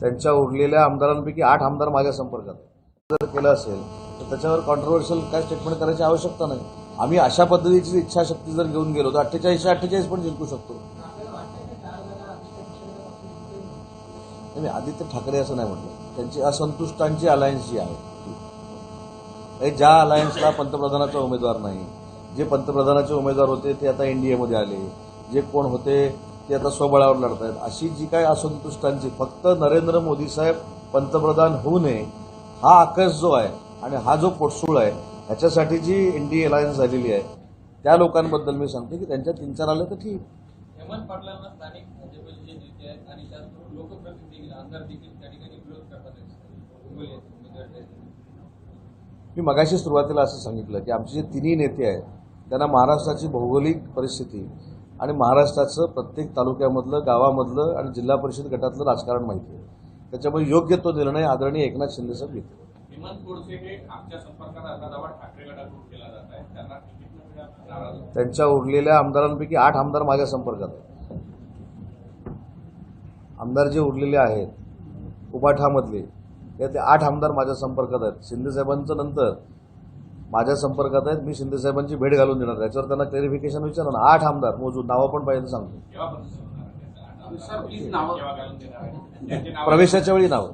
त्यांच्या उरलेल्या आमदारांपैकी आठ आमदार माझ्या संपर्कात जर केलं असेल तर त्याच्यावर कॉन्ट्रोवर्शियल काय स्टेटमेंट करायची आवश्यकता नाही. आम्ही अशा पद्धतीची इच्छाशक्ती जर घेऊन गेलो तर अठ्ठेचाळीसशे अठ्ठेचाळीस पण जिंकू शकतो. नाही, मी आदित्य ठाकरे असं नाही म्हटलं. त्यांची असंतुष्टांची अलायन्स जी आहे ज्या अलायन्सला पंतप्रधानाचा उमेदवार नाही जे पंतप्रधानाचे उमेदवार होते ते आता एनडीएमध्ये आले. जे कोण होते ते आता स्वबळावर लढत आहेत अशी जी काय असंतुष्टांची फक्त नरेंद्र मोदी साहेब पंतप्रधान होऊ नये हा आकस जो आहे आणि हा जो पोटसूळ आहे ह्याच्यासाठी जी एनडीए अलायन्स झालेली आहे त्या लोकांबद्दल मी सांगते की त्यांच्या तीन चार आले तर ठीक. हेमंत पाटलांना स्थानिक भाजपचे जे नेते आहेत आणि त्याचबरोबर लोकप्रतिनिधी आमदार देखील त्या ठिकाणी विरोध करतात. हिंगोली येथे उमेदवार मी मगाशी सुरुवातीला असं सांगितलं की आमचे जे तिन्ही नेते आहेत त्यांना महाराष्ट्राची भौगोलिक परिस्थिती आणि महाराष्ट्राचं प्रत्येक तालुक्यामधलं गावामधलं आणि जिल्हा परिषद गटातलं राजकारण माहिती आहे. त्याच्यामुळे योग्य तो निर्णय आदरणीय एकनाथ घेतील. हे मिळालं नाराज आहेत. त्यांच्या उरलेल्या आमदारांपैकी आठ आमदार माझ्या संपर्कात आहेत. आमदार जे उरलेले आहेत उपाठामधले ते आठ आमदार माझ्या संपर्कात आहेत. शिंदेसाहेबांचं नंतर माझ्या संपर्कात आहेत. मी शिंदेसाहेबांची भेट घालून देणार त्याच्यावर त्यांना क्लॅरिफिकेशन विचारा ना. आठ आमदार. मोजून नावं पण पाहिजे सांगतो. प्रवेशाच्या वेळी नावं.